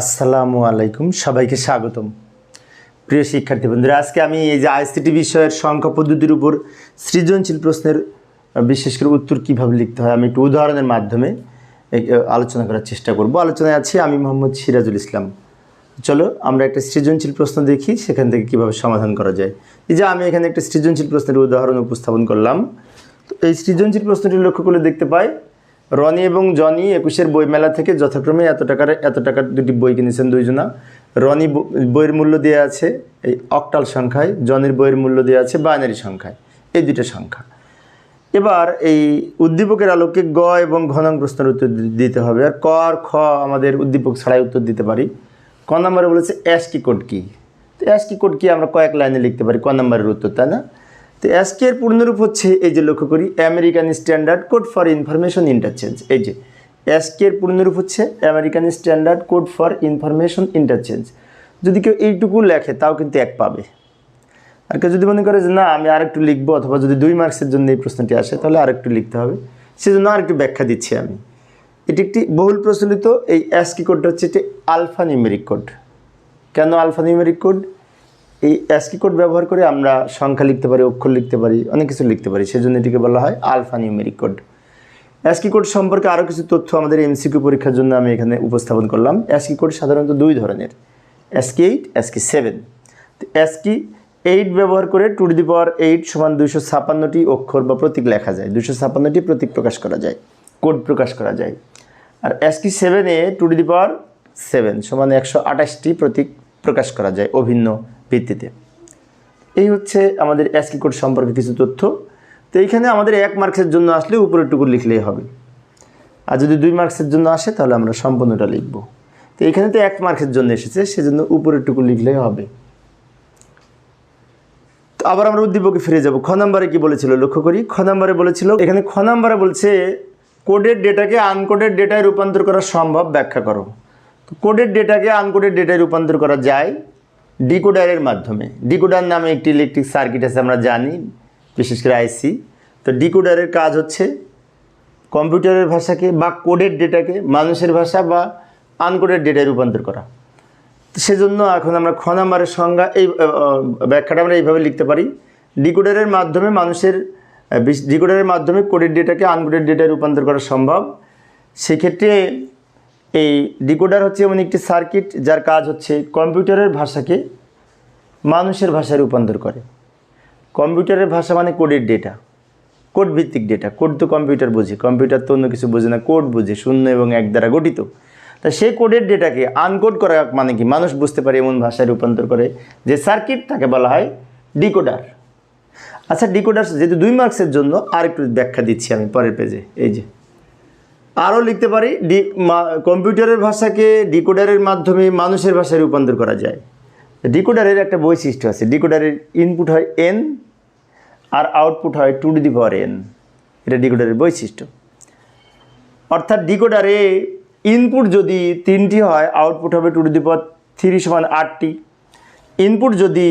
আসসালামু আলাইকুম, সবাইকে স্বাগতম। প্রিয় শিক্ষার্থী বন্ধুরা, আজকে আমি এই যে আইসিটি বিষয়ের সংখ্যা পদ্ধতির উপর সৃজনশীল প্রশ্নের বিশেষ করে উত্তর কীভাবে লিখতে হয়, আমি একটু উদাহরণের মাধ্যমে আলোচনা করার চেষ্টা করব। আলোচনায় আছি আমি মোহাম্মদ সিরাজুল ইসলাম। চলো, আমরা একটা সৃজনশীল প্রশ্ন দেখি, সেখান থেকে কীভাবে সমাধান করা যায়। এই যে আমি এখানে একটা সৃজনশীল প্রশ্নের উদাহরণ উপস্থাপন করলাম। তো এই সৃজনশীল প্রশ্নটি লক্ষ্য করলে দেখতে পাই রনি এবং জনি একুশের বইমেলা থেকে যথাক্রমে এত টাকার এত টাকার দুটি বই কিনেছেন দুইজনা। রনি বইয়ের মূল্য দেওয়া আছে এই অক্টাল সংখ্যায়, জনির বইয়ের মূল্য দেওয়া আছে বাইনারি সংখ্যায়, এই দুইটা সংখ্যা। এবার এই উদ্দীপকের আলোকে গ এবং ঘনং প্রশ্নের উত্তর দিতে হবে। আর ক আর খ আমাদের উদ্দীপক ছাড়াই উত্তর দিতে পারি। ক নম্বরে বলেছে অ্যাসকি কোড কি? তো অ্যাসকি কোড কি আমরা কয়েক লাইনে লিখতে পারি ক নম্বরের উত্তর, তাই না? তো অ্যাসকি এর পূর্ণরূপ হচ্ছে এই যে লক্ষ্য করি American Standard Code for Information Interchange এই যে অ্যাসকি এর পূর্ণরূপ হচ্ছে American Standard Code for Information Interchange যদি কেউ এইটুকু লেখে, তাও কিন্তু এক পাবে। আর কেউ যদি মনে করে যে, না, আমি আরেকটু লিখব অথবা যদি দুই মার্কসের জন্য এই প্রশ্নটি আসে, তাহলে আরেকটু লিখতে হবে। সেজন্য আরেকটু ব্যাখ্যা দিচ্ছি আমি। এটি একটি বহুল প্রচলিত, এই অ্যাসকি কোডটা হচ্ছে একটি আলফা নিউমেরিক কোড কেন আলফা নিউমেরিক কোড এই অ্যাসকি কোড ব্যবহার করে আমরা সংখ্যা লিখতে পারি, অক্ষর লিখতে পারি, অনেক কিছু লিখতে পারি। সেজন্য এটিকে বলা হয় alpha numeric code ASCII code সম্পর্কে আরও কিছু তথ্য আমাদের এমসিকিউ পরীক্ষার জন্য আমি এখানে উপস্থাপন করলাম। অ্যাসকি কোড সাধারণত দুই ধরনের ASCII eight ASCII seven ASCII eight ব্যবহার করে টু দি পাওয়ার এইট সমান দুইশো ছাপান্নটি অক্ষর বা প্রতীক লেখা যায়। দুইশো ছাপান্নটি প্রতীক প্রকাশ করা যায় কোড প্রকাশ করা যায়। আর অ্যাসকি সেভেনে টু দি পাওয়ার সেভেন সমান একশো আঠাশটি প্রতীক প্রকাশ করা যায়, অভিন্ন। ভিত্তিতে। এই হচ্ছে আমাদের অ্যাসকি কোড সম্পর্কে কিছু তথ্য। তো এইখানে আমাদের এক মার্কসের জন্য আসলে উপরেরটুকু লিখলেই হবে। আর যদি দুই মার্কসের জন্য আসে, তাহলে আমরা সম্পূর্ণটা লিখব। তো এখানে তো এক মার্কসের জন্য এসেছে, সেজন্য উপরেরটুকু লিখলেই হবে। তো আবার আমরা উদ্দীপকে ফিরে যাব। খ নাম্বারে কি বলেছিল? লক্ষ্য করি। খ নাম্বারে বলেছিল, এখানে খ নাম্বারে বলছে কোডের ডেটাকে আনকোডেড ডেটায় রূপান্তর করা সম্ভব, ব্যাখ্যা করো। কোডের ডেটাকে আনকোডেড ডেটায় রূপান্তর করা যায়। ডিকোডারের মাধ্যমে। ডিকোডার নামে একটি ইলেকট্রিক সার্কিট আছে, আমরা জানি, বিশেষ করে আইসি তো ডিকোডারের কাজ হচ্ছে কম্পিউটারের ভাষাকে বা কোডের ডেটাকে মানুষের ভাষা বা আনকোডেড ডেটায় রূপান্তর করা। সেজন্য এখন আমরা খ সংজ্ঞা এই ব্যাখ্যাটা আমরা এইভাবে লিখতে পারি। ডিকোডারের মাধ্যমে মানুষের ডিকোডারের মাধ্যমে কোডের ডেটাকে আনকোডেড ডেটায় রূপান্তর করা সম্ভব। সেক্ষেত্রে এই ডিকোডার হচ্ছে এমন একটি সার্কিট যার কাজ হচ্ছে কম্পিউটারের ভাষাকে মানুষের ভাষায় রূপান্তর করে। কম্পিউটারের ভাষা মানে কোডের ডেটা কোড ভিত্তিক ডেটা। কোড তো কম্পিউটার বোঝে, কম্পিউটার তো অন্য কিছু বোঝে না, কোড বোঝে, শূন্য এবং এক দ্বারা গঠিত। তা সেই কোডের ডেটাকে আনকোড করা মানে কি? মানুষ বুঝতে পারে এমন ভাষায় রূপান্তর করে যে সার্কিট তাকে বলা হয় ডিকোডার। আচ্ছা ডিকোডার যেহেতু দুই মার্কসের জন্য আরেকটু ব্যাখ্যা দিচ্ছি আমি পরের পেজে এই যে আরও লিখতে পারি, ডি কম্পিউটারের ভাষাকে ডিকোডারের মাধ্যমে মানুষের ভাষায় রূপান্তর করা যায়। ডিকোডারের একটা বৈশিষ্ট্য আছে, ডিকোডারের ইনপুট হয় এন আর আউটপুট হয় টু টু দি এন এটা ডিকোডারের বৈশিষ্ট্য। অর্থাৎ ডিকোডারে ইনপুট যদি তিনটি হয় আউটপুট হবে টু টু দি থ্রি সমান আটটি। ইনপুট যদি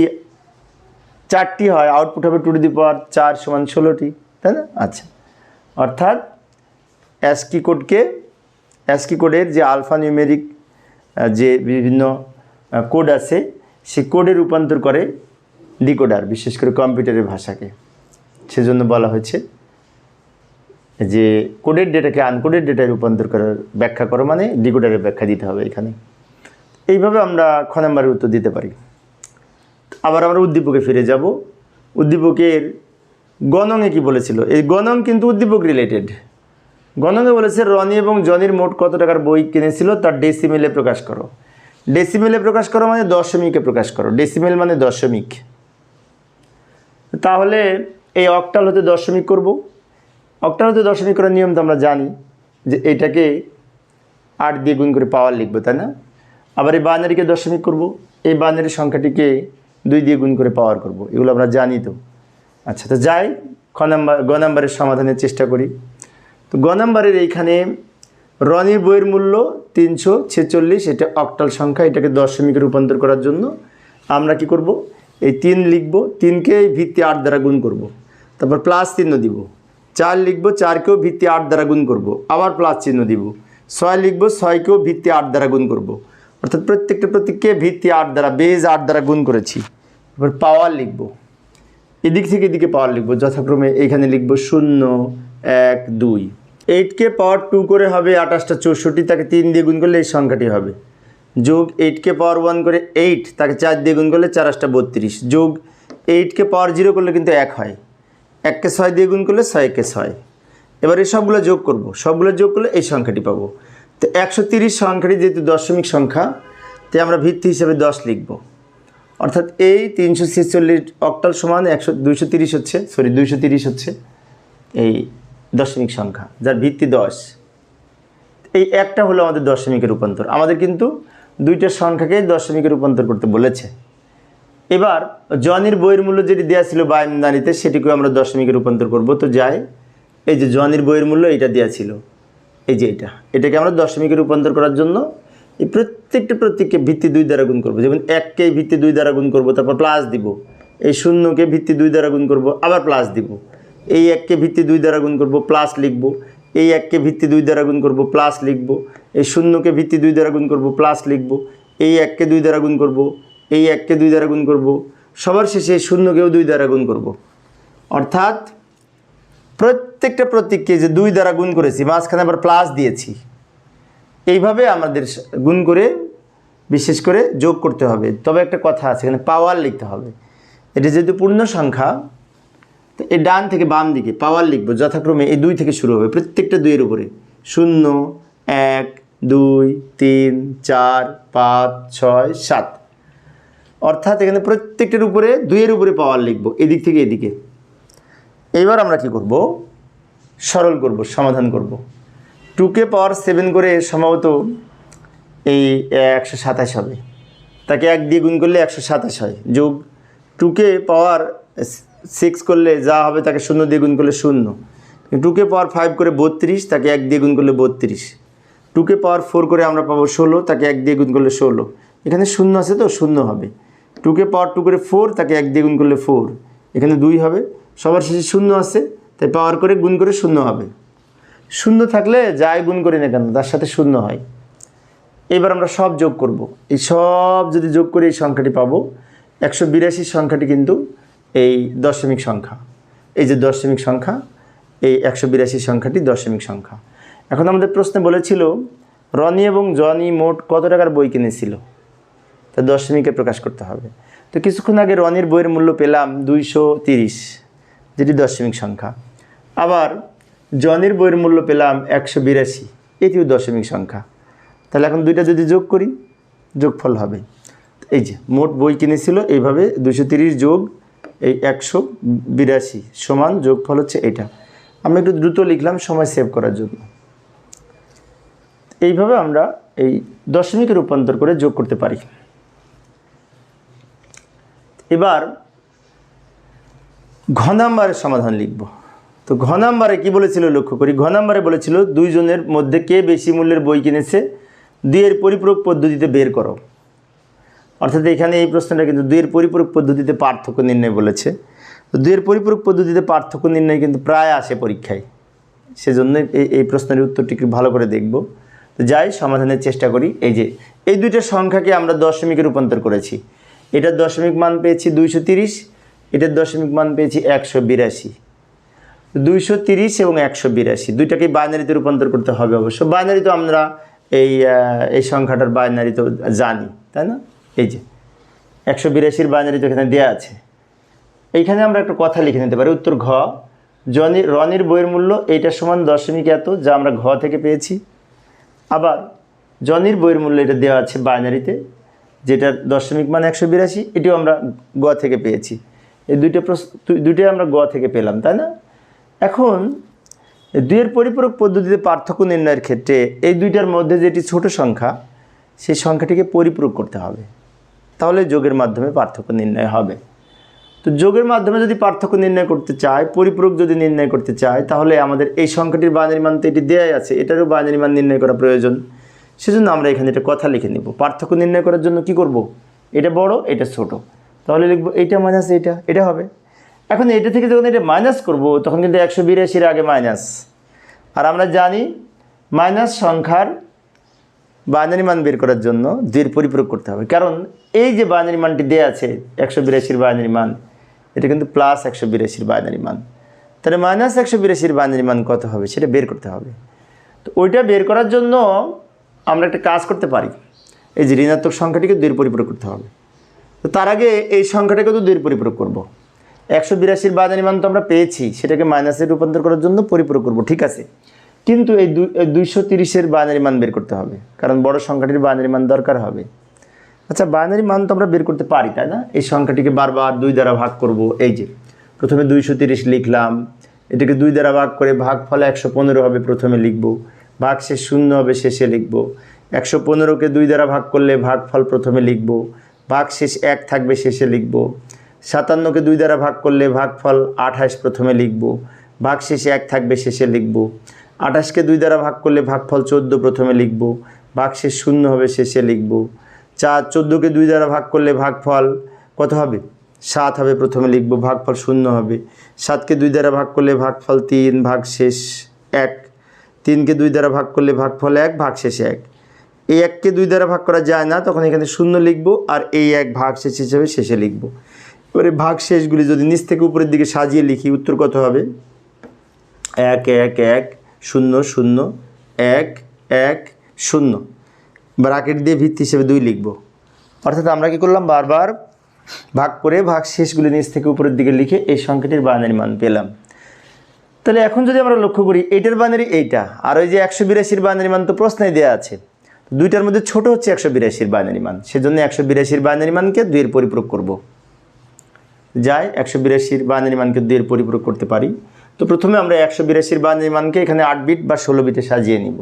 চারটি হয় আউটপুট হবে টু টু দি চার সমান ষোলোটি, তাই না? আচ্ছা। অর্থাৎ অ্যাসকি কোডকে অ্যাসকি কোডের যে আলফা নিউমেরিক আহ, যে বিভিন্ন কোড আছে সে কোডে রূপান্তর করে ডিকোডার বিশেষ করে কম্পিউটারের ভাষাকে। সেজন্য বলা হয়েছে যে কোডের ডেটাকে আনকোডের ডেটায় রূপান্তর করার ব্যাখ্যা করো মানে ডিকোডারের ব্যাখ্যা দিতে হবে এখানে। এইভাবে আমরা খ নম্বরের উত্তর দিতে পারি। আবার আমরা উদ্দীপকে ফিরে যাব। উদ্দীপকের গণংয়ে কি বলেছিল? এই গণং কিন্তু উদ্দীপক রিলেটেড গণকে বলেছে রনি এবং জনির মোট কত টাকার বই কিনেছিল তার ডেসিমেলে প্রকাশ করো। ডেসিমেলে প্রকাশ করো মানে দশমিকে প্রকাশ করো। ডেসিমেল মানে দশমিক। তাহলে এই অক্টাল হতে দশমিক করব। অক্টাল হতে দশমিক করার নিয়ম তো আমরা জানি যে এটাকে আট দিয়ে গুণ করে পাওয়ার লিখব, তাই না? আবার এই বাইনারিকে দশমিক করব। এই বাইনারি সংখ্যাটিকে দুই দিয়ে গুণ করে পাওয়ার করব। এগুলো আমরা জানি তো। আচ্ছা তো যাই, খ নাম্বার, গ নাম্বারের সমাধানের চেষ্টা করি। গ নাম্বারের এইখানে রনির বইয়ের মূল্য তিনশো ছেচল্লিশ, এটা অক্টাল সংখ্যা, এটাকে দশমিকে রূপান্তর করার জন্য আমরা কি করব এই তিন লিখব, তিনকে এই ভিত্তি আট দ্বারা গুণ করব। তারপর প্লাস চিহ্ন দিব চার লিখব, চারকেও ভিত্তি আট দ্বারা গুণ করব। আবার প্লাস চিহ্ন দিব ছয় লিখব, ছয়কেও ভিত্তি আট দ্বারা গুণ করব। অর্থাৎ প্রত্যেকটা প্রত্যেককে ভিত্তি আট দ্বারা, বেজ আট দ্বারা গুণ করেছি এবার পাওয়ার লিখব এদিক থেকে এদিকে পাওয়ার লিখব, যথাক্রমে এখানে লিখব শূন্য, এক, দুই এইটকে পাওয়ার টু করে হবে আঠাশটা চৌষট্টি, তাকে তিন দিয়ে গুণ করলে এই সংখ্যাটি হবে। যোগ এইটকে পাওয়ার ওয়ান করে এইট তাকে চার দিয়ে গুণ করলে চার আটটা বত্রিশ। যোগ এইটকে পাওয়ার জিরো করলে কিন্তু এক হয়। এককে ছয় দিয়ে গুণ করলে ছয়কে ছয়। এবার এই সবগুলো যোগ করব। সবগুলো যোগ করলে এই সংখ্যাটি পাবো। তো একশো তিরিশ সংখ্যাটি যেহেতু দশমিক সংখ্যা, তাই আমরা ভিত্তি হিসেবে দশ লিখব। অর্থাৎ এই তিনশো ছেচল্লিশ অক্টাল সমান একশো, দুইশো তিরিশ হচ্ছে সরি দুইশো তিরিশ হচ্ছে। এই দশমিক সংখ্যা, যার ভিত্তি দশ। এই একটা হলো আমাদের দশমিকের রূপান্তর। আমাদের কিন্তু দুইটা সংখ্যাকে দশমিকে রূপান্তর করতে বলেছে। এবার জনির বইয়ের মূল্য যেটি দেওয়া ছিল বায়নদানিতে সেটিকেও আমরা দশমিকে রূপান্তর করব। তো যাই, এই যে জনির বইয়ের মূল্য এটা দেওয়া ছিল। এই যে এটা, এটাকে আমরা দশমিকে রূপান্তর করার জন্য এই প্রত্যেকটা প্রত্যেককে ভিত্তি দুই দ্বারা গুণ করব। যেমন এককে ভিত্তি দুই দ্বারা গুণ করব, তারপর প্লাস দিব। এই শূন্যকে ভিত্তি দুই দ্বারা গুণ করব, আবার প্লাস দিব। এই এককে ভিত্তি দুই দ্বারা গুণ করব প্লাস লিখব। এই এককে ভিত্তি দুই দ্বারা গুণ করব প্লাস লিখব। এই শূন্যকে ভিত্তি দুই দ্বারা গুণ করব প্লাস লিখব। এই এককে দুই দ্বারা গুণ করব, এই এককে দুই দ্বারা গুণ করব। সবার শেষে শূন্যকেও দুই দ্বারা গুণ করব। অর্থাৎ প্রত্যেকটা প্রতীককে যে দুই দ্বারা গুণ করেছি, মাঝখানে আবার প্লাস দিয়েছি, এইভাবে আমাদের গুণ করে বিশেষ করে যোগ করতে হবে। তবে একটা কথা আছে, এখানে পাওয়ার লিখতে হবে। এটা যেহেতু পূর্ণ সংখ্যা তো এই ডান থেকে বাম দিকে পাওয়ার লিখব, যথাক্রমে এই দুই থেকে শুরু হবে, প্রত্যেকটা দুইয়ের উপরে। শূন্য, এক, দুই, তিন, চার, পাঁচ, ছয়, সাত। অর্থাৎ এখানে প্রত্যেকটার উপরে, দুইয়ের উপরে পাওয়ার লিখব, এদিক থেকে এদিকে। এইবার আমরা কি করব? সরল করব, সমাধান করব। টুকে পাওয়ার সেভেন করে সম্ভবত এই একশো সাতাশ হবে। তাকে এক দিয়ে গুণ করলে একশো সাতাশ হয়। যোগ। টুকে পাওয়ার সিক্স করলে যা হবে তাকে শূন্য দিয়ে গুণ করলে শূন্য। টুকে পাওয়ার ফাইভ করে বত্রিশ, তাকে এক দিয়ে গুণ করলে বত্রিশ। টুকে পাওয়ার ফোর করে আমরা পাবো ষোলো, তাকে এক দিয়ে গুণ করলে ষোলো। এখানে শূন্য আছে তো, শূন্য হবে। টুকে পাওয়ার টু করে ফোর তাকে এক দিয়ে গুণ করলে ফোর এখানে দুই হবে। সবার শেষে শূন্য আছে, তাই পাওয়ার করে গুণ করে শূন্য হবে। শূন্য থাকলে যাই গুণ করি না কেন, তার সাথে শূন্য হয়। এবার আমরা সব যোগ করব। এই সব যদি যোগ করি এই সংখ্যাটি পাবো, একশো বিরাশি সংখ্যাটি কিন্তু এই দশমিক সংখ্যা। এই যে দশমিক সংখ্যা, এই একশো বিরাশি সংখ্যাটি দশমিক সংখ্যা। এখন আমাদের প্রশ্নে বলেছিল, রনি এবং জনি মোট কত টাকার বই কিনেছিল? তা দশমিকে প্রকাশ করতে হবে। তো কিছুক্ষণ আগে রনির বইয়ের মূল্য পেলাম দুইশো তিরিশ, যেটি দশমিক সংখ্যা। আবার জনির বইয়ের মূল্য পেলাম একশো বিরাশি, এটিও দশমিক সংখ্যা। তাহলে এখন দুইটা যদি যোগ করি, যোগফল হবে। এই যে, মোট বই কিনেছিল, এইভাবে দুশো তিরিশ যোগ এই একশো বিরাশি সমান যোগফল হচ্ছে এটা। আমি একটু দ্রুত লিখলাম, সময় সেভ করার জন্য। এইভাবে আমরা এই দশমিকে রূপান্তর করে যোগ করতে পারি। এবার ঘ সমাধান লিখব। তো ঘ নাম্বারে কী বলেছিল লক্ষ্য করি? ঘ নাম্বারে বলেছিল, দুইজনের মধ্যে কে বেশি মূল্যের বই কিনেছে? দুইয়ের পরিপূরক পদ্ধতিতে বের করো। অর্থাৎ এখানে এই প্রশ্নটা কিন্তু দুইয়ের পরিপূরক পদ্ধতিতে পার্থক্য নির্ণয় বলেছে। তো দুইয়ের পরিপূরক পদ্ধতিতে পার্থক্য নির্ণয় কিন্তু প্রায় আসে পরীক্ষায়। সেজন্য এই এই প্রশ্নের উত্তরটি একটু ভালো করে দেখব। তো যাই, সমাধানের চেষ্টা করি। এই যে, এই দুইটা সংখ্যাকে আমরা দশমিকে রূপান্তর করেছি। এটার দশমিক মান পেয়েছি দুইশো তিরিশ, এটার দশমিক মান পেয়েছি একশো বিরাশি। দুইশো তিরিশ এবং একশো বিরাশি দুইটাকে বাইনারিতে রূপান্তর করতে হবে অবশ্য। বাইনারি তো আমরা এই এই সংখ্যাটার বাইনারি তো জানি, তাই না? এই যে, একশো বিরাশির বাইনারি তো এখানে দেওয়া আছে। এইখানে আমরা একটা কথা লিখে নিতে পারি, উত্তর ঘ, জনি, রনির বইয়ের মূল্য এইটার সমান দশমিক এত, যা আমরা ঘ থেকে পেয়েছি। আবার, জনির বইয়ের মূল্য এটা দেওয়া আছে বাইনারিতে, যেটার দশমিক মান একশো বিরাশি, এটিও আমরা গ থেকে পেয়েছি। এই দুইটা প্রশ্ন দুইটাই আমরা গ থেকে পেলাম, তাই না? এখন, দুইয়ের পরিপূরক পদ্ধতিতে পার্থক্য নির্ণয়ের ক্ষেত্রে এই দুইটার মধ্যে যেটি ছোট সংখ্যা, সেই সংখ্যাটিকে পরিপূরক করতে হবে। তাহলে যোগের মাধ্যমে পার্থক্য নির্ণয় হবে। তো যোগের মাধ্যমে যদি পার্থক্য নির্ণয় করতে চাই পরিপূরক যদি নির্ণয় করতে চাই তাহলে আমাদের এই সংখ্যাটির বাইনারি মান তো এটি দেয়াই আছে, এটারও বাইনারি মান নির্ণয় করা প্রয়োজন। সেজন্য আমরা এখানে এটা কথা লিখে নিব। পার্থক্য নির্ণয় করার জন্য কি করব? এটা বড়, এটা ছোট। তাহলে লিখব এইটা মাইনাস এটা এটা হবে। এখন এটা থেকে যখন এটা মাইনাস করব, তখন কিন্তু একশো বিরাশির আগে মাইনাস আর আমরা জানি মাইনাস সংখ্যার বাইনারি মান বের করার জন্য দুইয়ের পরিপূরক করতে হবে। কারণ এই যে বাইনারি মানটি দেওয়া আছে, একশো বিরাশির বাইনারি মান, এটা কিন্তু প্লাস একশো বিরাশির বাইনারি মান। তাহলে মাইনাস একশো বিরাশির বাইনারি মান কত হবে? সেটা বের করতে হবে। তো ওইটা বের করার জন্য আমরা একটা কাজ করতে পারি। এই যে ঋণাত্মক সংখ্যাটিকে দুইয়ের পরিপূরক করতে হবে। তো তার আগে এই সংখ্যাটাকে তো দুইয়ের পরিপূরক করব। একশো বিরাশির বাদানি মান তো আমরা পেয়েছি, সেটাকে মাইনাসে রূপান্তর করার জন্য পরিপূরক করব, ঠিক আছে? কিন্তু এই দুইশো তিরিশের বাইনারি মান বের করতে হবে। কারণ বড় সংখ্যাটির বাইনারি মান দরকার হবে। আচ্ছা বাইনারি মান তো আমরা বের করতে পারি, তাই না? এই সংখ্যাটিকে বারবার দুই দ্বারা ভাগ করব, এই যে। প্রথমে দুইশো তিরিশ লিখলাম, এটাকে দুই দ্বারা ভাগ করে ভাগ ফলে একশো পনেরো হবে প্রথমে লিখব। ভাগ শেষ শূন্য হবে শেষে লিখব। একশো পনেরোকে দুই দ্বারা ভাগ করলে ভাগ ফল প্রথমে লিখব। ভাগ শেষ এক থাকবে শেষে লিখব। সাতান্নকে দুই দ্বারা ভাগ করলে ভাগ ফল আঠাশ প্রথমে লিখব। ভাগ শেষে এক থাকবে শেষে লিখব। আঠাশকে দুই দ্বারা ভাগ করলে ভাগফল চোদ্দ প্রথমে লিখব। ভাগ শেষ শূন্য হবে, শেষে লিখব। চার, চোদ্দোকে দুই দ্বারা ভাগ করলে ভাগফল কত হবে? সাত হবে, প্রথমে লিখব, ভাগফল শূন্য হবে। সাতকে দুই দ্বারা ভাগ করলে ভাগফল তিন ভাগ শেষ এক। তিনকে দুই দ্বারা ভাগ করলে ভাগফল এক ভাগ শেষে এক। এই এককে দুই দ্বারা ভাগ করা যায় না, তখন এখানে শূন্য লিখব আর এই এক ভাগ শেষ হিসেবে শেষে লিখব। এবারে ভাগ শেষগুলি যদি নিচ থেকে উপরের দিকে সাজিয়ে লিখি, উত্তর কত হবে? এক এক এক। শূন্য শূন্য, এক এক, শূন্য। ব্রাকেট দিয়ে ভিত্তি হিসেবে দুই লিখব। অর্থাৎ আমরা কি করলাম? বারবার ভাগ করে ভাগ শেষগুলি নিচ থেকে উপরের দিকে লিখে এই সংখ্যাটির বানারি মান পেলাম। তাহলে এখন যদি আমরা লক্ষ্য করি, এইটার বানারি এইটা, আর ওই যে একশো বিরাশির বানারি মান তো প্রশ্নে দেওয়া আছে। দুইটার মধ্যে ছোট হচ্ছে একশো বিরাশির বানারি মান। সেজন্য একশো বিরাশির বানারি মানকে দুইয়ের পরিপূরক করব। যাই, একশো বিরাশির বানারি মানকে দুইয়ের পরিপূরক করতে পারি। তো প্রথমে আমরা একশো বিরাশির বানারি মানকে এখানে আট বিট বা ষোলো বিটে সাজিয়ে নিব।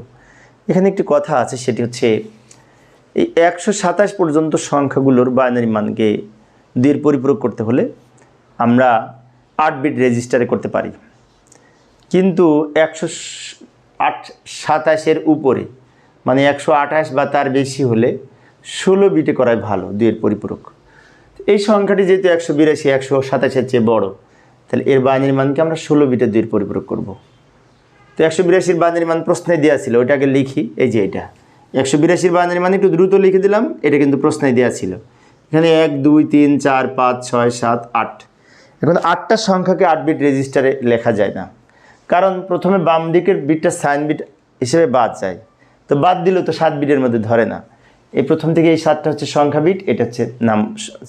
এখানে একটি কথা আছে, সেটি হচ্ছে এই একশো সাতাশ পর্যন্ত সংখ্যাগুলোর বাইনারি মানকে দুইয়ের পরিপূরক করতে হলে আমরা আট বিট রেজিস্টারে করতে পারি। কিন্তু একশো আট সাতাশের উপরে মানে একশো আঠাশ বা তার বেশি হলে ষোলো বিটে করাই ভালো দুইয়ের পরিপূরক। এই সংখ্যাটি যেহেতু একশো বিরাশি, একশো সাতাশের চেয়ে বড় তাহলে এর বাইনারি মানকে আমরা ষোলো বিটে দুইয়ের পরিপূরক করব। তো একশো বিরাশির বাইনারি মান প্রশ্নে দেওয়া ছিল, ওইটাকে লিখি, এই যে এটা। একশো বিরাশির বাইনারি মান একটু দ্রুত লিখে দিলাম, এটা কিন্তু প্রশ্নে দেওয়া ছিল। এখানে এক, দুই, তিন, চার, পাঁচ, ছয়, সাত, আট। এখন আটটা সংখ্যাকে আট বিট রেজিস্টারে লেখা যায় না। কারণ প্রথমে বাম দিকের বিটটা সাইন বিট হিসেবে বাদ যায়। তো বাদ দিলেও তো সাত বিটের মধ্যে ধরে না। এই প্রথম থেকে এই সাতটা হচ্ছে সংখ্যা বিট, এটা হচ্ছে নাম,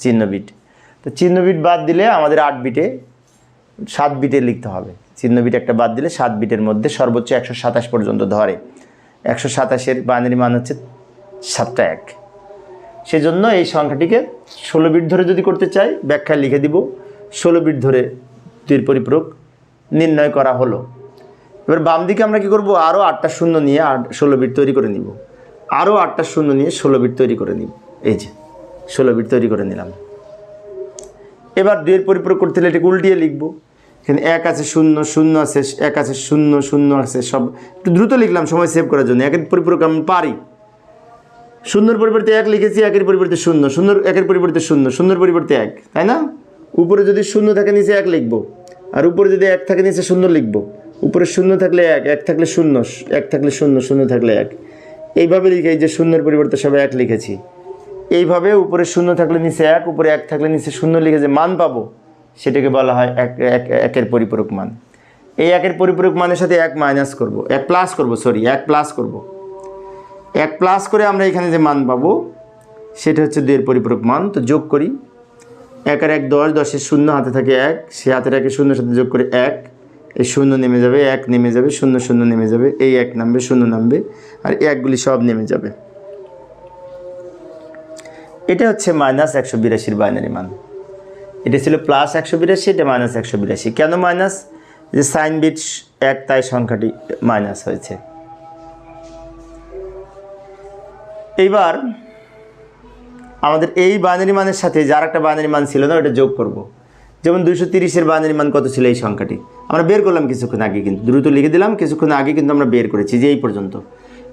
চিহ্ন বিট। তো চিহ্ন বিট বাদ দিলে আমাদের আট বিটে সাত বিটে লিখতে হবে। চিহ্ন বিট একটা বাদ দিলে সাত বিটের মধ্যে সর্বোচ্চ একশো সাতাশ পর্যন্ত ধরে। একশো সাতাশের বাইনারি মান হচ্ছে সাতটা এক। সেজন্য এই সংখ্যাটিকে ষোলো বিট ধরে যদি করতে চাই ব্যাখ্যা লিখে দিব, ষোলো বিট ধরে দুইয়ের পরিপূরক নির্ণয় করা হলো। এবার বাম দিকে আমরা কি করব? আরও আটটা শূন্য নিয়ে আট, ষোলো বিট তৈরি করে নিব। আরও আটটা শূন্য নিয়ে ষোলো বিট তৈরি করে নিব। এই যে, ষোলো বিট তৈরি করে নিলাম। এবার দুইয়ের পরিপূরক করতে হলে এটাকে উল্টিয়ে লিখব। এখানে এক আছে শূন্য শূন্য আছে, এক আছে শূন্য শূন্য আছে, সব একটু দ্রুত লিখলাম, সময় সেভ করার জন্য। একের পরিপূরক আমি পারি। শূন্যর পরিবর্তে এক লিখেছি, একের পরিবর্তে শূন্য, শূন্যর, একের পরিবর্তে শূন্য, শূন্যর পরিবর্তে এক, তাই না? উপরে যদি শূন্য থাকে নিচে এক লিখব, আর উপরে যদি এক থাকে নিচে শূন্য লিখব। উপরে শূন্য থাকলে এক এক থাকলে শূন্য, এক থাকলে শূন্য শূন্য থাকলে এক। এইভাবে লিখে যে শূন্যের পরিবর্তে সবাই এক লিখেছি। এইভাবে উপরে শূন্য থাকলে নিচে এক, উপরে এক থাকলে নিচে শূন্য লিখে যে মান পাবো, সেটাকে বলা হয় এক এক, একের পরিপূরক মান। এই একের পরিপূরক মানের সাথে এক মাইনাস করব, এক প্লাস করব সরি এক প্লাস করব। এক প্লাস করে আমরা এখানে যে মান পাবো, সেটা হচ্ছে দুইয়ের পরিপূরক মান, তো যোগ করি। এক আর এক দশ, দশের শূন্য, হাতে থাকে এক, সে হাতের একে শূন্যের সাথে যোগ করে এক, এই শূন্য নেমে যাবে, এক নেমে যাবে, শূন্য শূন্য নেমে যাবে, এই এক নামবে, শূন্য নামবে, আর একগুলি সব নেমে যাবে। এটা হচ্ছে মাইনাস একশো বিরাশির বাইনারি মান। এটা ছিল প্লাস একশো বিরাশি, এটা মাইনাস একশো বিরাশি। কেন মাইনাস? যে সাইন বিট এক, তাই সংখ্যাটি মাইনাস হয়েছে। এইবার আমাদের এই বাইনারি মানের সাথে যার একটা বাইনারি মান ছিল না, ওটা যোগ করব। যেমন দুইশো তিরিশের বাইনারি মান কত ছিল এই সংখ্যাটি? আমরা বের করলাম কিছুক্ষণ আগে কিন্তু, দ্রুত লিখে দিলাম, কিছুক্ষণ আগে কিন্তু আমরা বের করেছি, যে এই পর্যন্ত।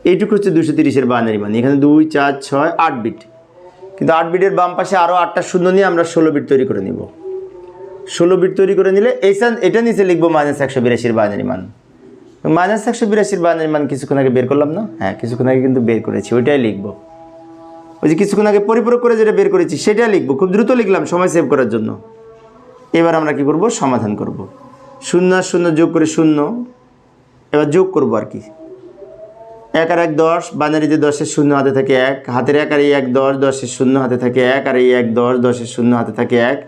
এইটুকু হচ্ছে দুশো তিরিশের বাইনারি মান। এখানে দুই, চার, ছয়, আট বিট। কিন্তু আট বিটের বাম পাশে আরও আটটা শূন্য নিয়ে আমরা ষোলো বিট তৈরি করে নিব। ষোলো বিট তৈরি করে নিলে এই এটা নিচে লিখব মাইনাস একশো বিরাশির বাইনারি মান। মাইনাস একশো বিরাশির বানের মান কিছুক্ষণ আগে বের করলাম না? হ্যাঁ কিছুক্ষণ আগে কিন্তু বের করেছি, ওইটাই লিখব। ওই যে কিছুক্ষণ আগে পরিপূরক করে যেটা বের করেছি, সেটাই লিখব। খুব দ্রুত লিখলাম, সময় সেভ করার জন্য। এবার আমরা কি করব? সমাধান করব। শূন্য শূন্য যোগ করে শূন্য, এবার যোগ করব আর কি। এক আর এক দশ বানারিতে দশের শূন্য হাতে থাকে এক হাতের এক আর এই এক দশ দশের শূন্য হাতে থাকে এক আর এই এক দশ দশের শূন্য হাতে থাকে এক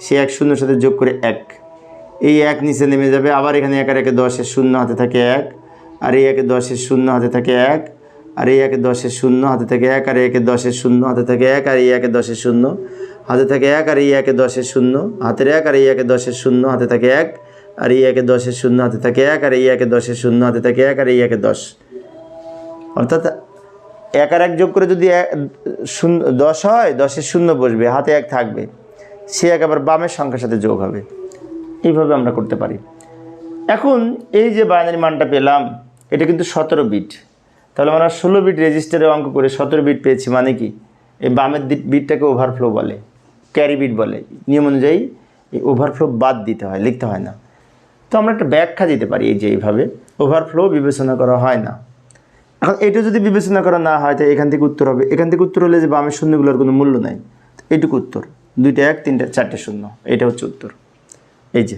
সে এক শূন্যর সাথে যোগ করে এক এই এক নিচে নেমে যাবে আবার এখানে এক আর একে দশের শূন্য হাতে থাকে এক আর এই একে দশের শূন্য হাতে থাকে এক আর এই একে দশের শূন্য হাতে থাকে এক আর একে দশের শূন্য হাতে থাকে এক আর এই একে দশের শূন্য হাতে থাকে এক আর এই একে দশের শূন্য হাতের এক আর এই একে দশের শূন্য হাতে থাকে এক আর এই একে দশের শূন্য হাতে থাকে এক আর এই একে দশের শূন্য হাতে থাকে এক আর এই একে দশ অর্থাৎ এক আর এক যোগ করে যদি শূন্য, দশ হয় দশের শূন্য বসবে, হাতে এক থাকবে, সে এক আবার বামের সংখ্যার সাথে যোগ হবে। এইভাবে আমরা করতে পারি। এখন এই যে বাইনারি মানটা পেলাম, এটা কিন্তু সতেরো বিট তাহলে আমরা ষোলো বিট রেজিস্টারে অঙ্ক করে সতেরো বিট পেয়েছি মানে কি? এই বামের বিটটাকে ওভারফ্লো বলে ক্যারি বিট বলে। নিয়ম অনুযায়ী এই ওভারফ্লো বাদ দিতে হয়, লিখতে হয় না। তো আমরা একটা ব্যাখ্যা দিতে পারি এই যে এইভাবে। ওভারফ্লো বিবেচনা করা হয় না। এখন এটা যদি বিবেচনা করা না হয় তো এখান থেকে উত্তর হবে। এখান থেকে উত্তর হলে যে বামের শূন্যগুলোর কোনো মূল্য নাই। তো এইটুকু উত্তর। দুইটা এক, তিনটা চারটে শূন্য। এটা হচ্ছে উত্তর। এই যে,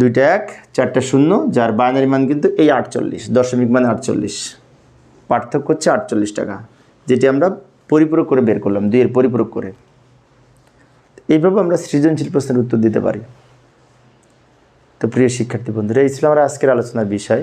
দুইটা এক, চারটে শূন্য, যার বাইনারি মান কিন্তু এই আটচল্লিশ, দশমিক মানে আটচল্লিশ। পার্থক্য হচ্ছে আটচল্লিশ টাকা, যেটি আমরা পরিপূরক করে বের করলাম দুইয়ের পরিপূরক করে। এইভাবে আমরা সৃজনশীল প্রশ্নের উত্তর দিতে পারি। তো প্রিয় শিক্ষার্থী বন্ধুরা, এই ছিল আমার আজকের আলোচনার বিষয়।